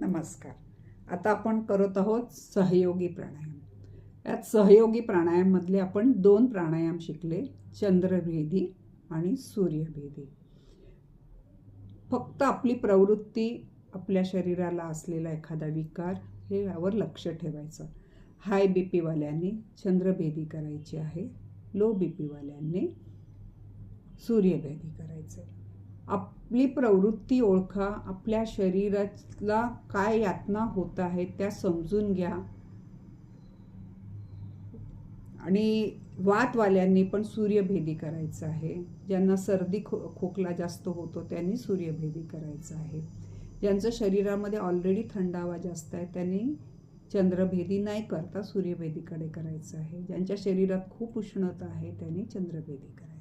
नमस्कार. आता आपण करत आहोत सहयोगी प्राणायाम. यात सहयोगी प्राणायाममधले आपण दोन प्राणायाम शिकले चंद्रभेदी आणि सूर्यभेदी. फक्त आपली प्रवृत्ती आपल्या शरीराला असलेला एखादा विकार हे यावर लक्ष ठेवायचं. हाय बी पीवाल्यांनी चंद्रभेदी करायची आहे लो बी पीवाल्यांनी सूर्यभेदी करायचं. आहे आपली प्रवृत्ती ओळखा आपल्या शरीराला काय यातना होत आहेत त्या समजून घ्या. आणि वातवाल्यांनी पण सूर्यभेदी करायचं आहे. ज्यांना सर्दी खो खोकला जास्त होतो त्यांनी सूर्यभेदी करायचं आहे. ज्यांचं शरीरामध्ये ऑलरेडी थंडावा जास्त आहे त्यांनी चंद्रभेदी नाही करता सूर्यभेदीकडे करायचं आहे. ज्यांच्या शरीरात खूप उष्णता आहे त्यांनी चंद्रभेदी करायचं आहे.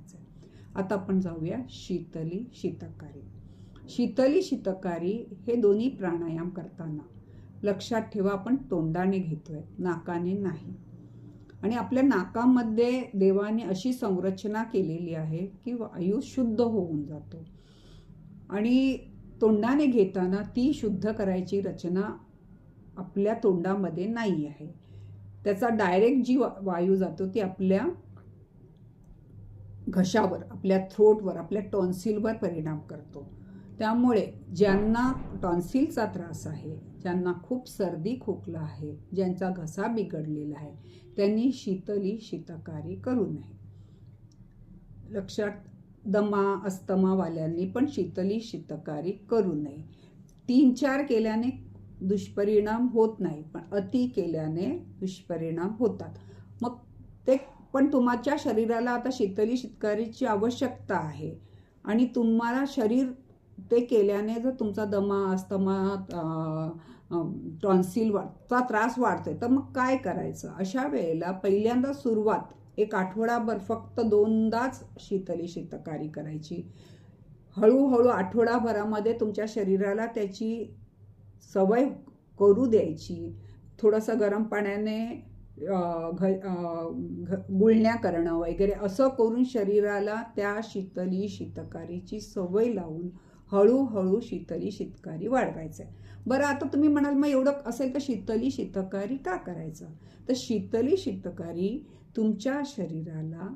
आता आपण जाऊया शीतली शीतकारी. शीतली शीतकारी हे दोन्ही प्राणायाम करताना लक्षात ठेवा आपण तोंडाने घेतोय नाकाने नाही. आणि आपल्या नाकामध्ये देवाने अशी संरचना केलेली आहे की वायू शुद्ध होऊन जातो. आणि तोंडाने घेताना ती शुद्ध करायची रचना आपल्या तोंडामध्ये नाही आहे. त्याचा डायरेक्ट जी वा- वायू जातो ती आपल्या घशावर आपल्या थ्रोटवर आपल्या टॉन्सिलवर परिणाम करतो. त्यामुळे ज्यांना टॉन्सिलचा त्रास आहे ज्यांना खूप सर्दी खोकला आहे ज्यांचा घसा बिघडलेला आहे त्यांनी शीतली शीतकारी करू नये. लक्षात दमा अस्तमावाल्यांनी पण शीतली शीतकारी करू नये. तीन चार केल्याने दुष्परिणाम होत नाही पण अति केल्याने दुष्परिणाम होतात. मग ते पण तुमच्या शरीराला आता शीतली शीतकारीची आवश्यकता आहे. आणि तुम्हाला शरीर ते केल्याने जर तुमचा दमा अस्तमा टॉन्सिल वाढचा त्रास वाढतोय तर मग काय करायचं? अशा वेळेला पहिल्यांदा सुरुवात एक आठवडाभर फक्त दोनदाच शीतली शीतकारी करायची. हळूहळू आठवडाभरामध्ये तुमच्या शरीराला त्याची सवय करू द्यायची. थोडंसं गरम पाण्याने घ घ- गुळण्या करणं वगैरे असं करून शरीराला त्या शीतली शीतकारीची सवय लावून हळूहळू शीतली शीतकारी वाढवायचं आहे बरं आता तुम्ही म्हणाल मग एवढं असेल तर शीतली शीतकारी का करायचं? तर शीतली शीतकारी तुमच्या शरीराला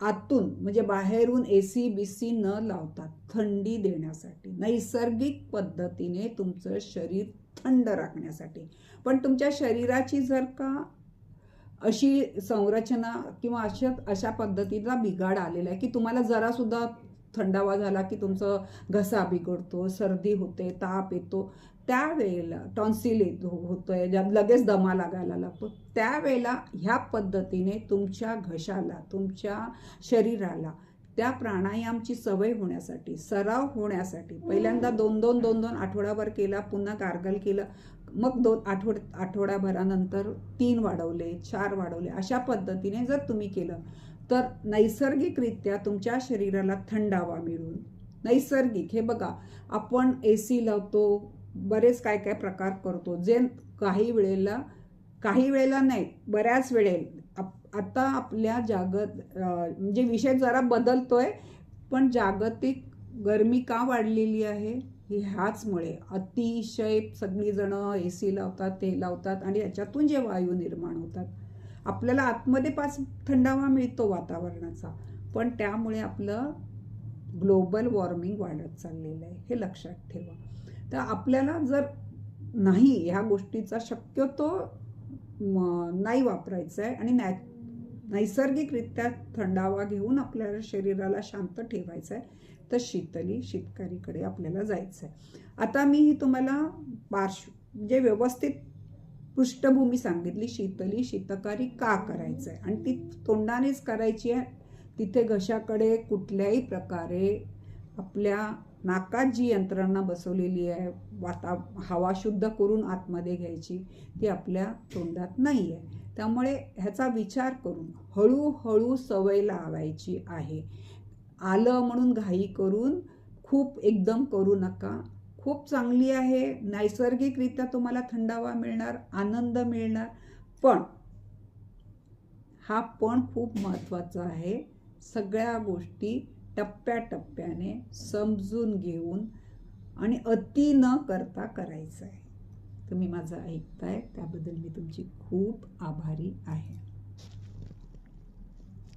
आतून म्हणजे बाहेरून ए सी बी सी न लावता थंडी देण्यासाठी नैसर्गिक पद्धतीने तुमचं शरीर थंड राखण्यासाठी. पण तुमच्या शरीराची जर का अशी संरचना किंवा अशा अशा पद्धतीचा बिघाड आलेला आहे की तुम्हाला जरासुद्धा थंडावा झाला की तुमचं घसा बिघडतो सर्दी होते ताप येतो. त्यावेळेला टॉन्सिल होतो होतोय ज्यात लगेच दमा लागायला लागतो. त्यावेळेला ह्या पद्धतीने तुमच्या घशाला तुमच्या शरीराला त्या प्राणायामची सवय होण्यासाठी सराव होण्यासाठी पहिल्यांदा दोन दोन दोन दोन आठवड्याभर केला पुन्हा गार्गल केलं मग दोन आठवड आठवड्याभरानंतर तीन वाढवले चार वाढवले अशा पद्धतीने जर तुम्ही केलं तर नैसर्गिकरित्या तुमच्या शरीराला थंडावा मिळून नैसर्गिक हे बघा आपण ए सी लावतो बरेच काय काय प्रकार करतो जे काही वेळेला काही वेळेला नाही बऱ्याच वेळेला आप- आता आपल्या जागत म्हणजे विषय जरा बदलतोय पण जागतिक गरमी का वाढलेली आहे? ही ह्याचमुळे अतिशय सगळीजणं ए सी लावतात ते लावतात आणि याच्यातून जे वायू निर्माण होतात. आपल्याला आतमध्ये पाच थंडावा मिळतो वातावरणाचा पण त्यामुळे आपलं ग्लोबल वॉर्मिंग वाढत चाललेलं आहे हे लक्षात ठेवा. तर आपल्याला जर नाही ह्या गोष्टीचा शक्यतो नाही वापरायचा आहे आणि नॅ नैसर्गिकरित्या थंडावा घेऊन आपल्याला शरीराला शांत ठेवायचं आहे तर शीतली शीतकारीकडे आपल्याला जायचं आहे आता मी ही तुम्हाला पार्श्व म्हणजे व्यवस्थित पृष्ठभूमी सांगितली शीतली शीतकारी का करायचं आहे आणि ती तोंडानेच करायची आहे. तिथे घशाकडे कुठल्याही प्रकारे आपल्या नाकात जी यंत्रणा बसवलेली आहे. वाता हवा शुद्ध करून आतमध्ये घ्यायची. ती आपल्या तोंडात नाही आहे त्यामुळे ह्याचा विचार करून हळूहळू सवय लावायची आहे. आलं म्हणून घाई करून खूप एकदम करू नका. खूप चांगली आहे. नैसर्गिकरित्या तुम्हाला थंडावा मिळणार आनंद मिळणार. पण हा पण खूप महत्त्वाचा आहे. सगळ्या गोष्टी टप्प्याटप्प्याने समजून घेऊन आणि अति न करता करायचं आहे. तुम्ही माझं ऐकताय त्याबद्दल मी तुमची खूप आभारी आहे.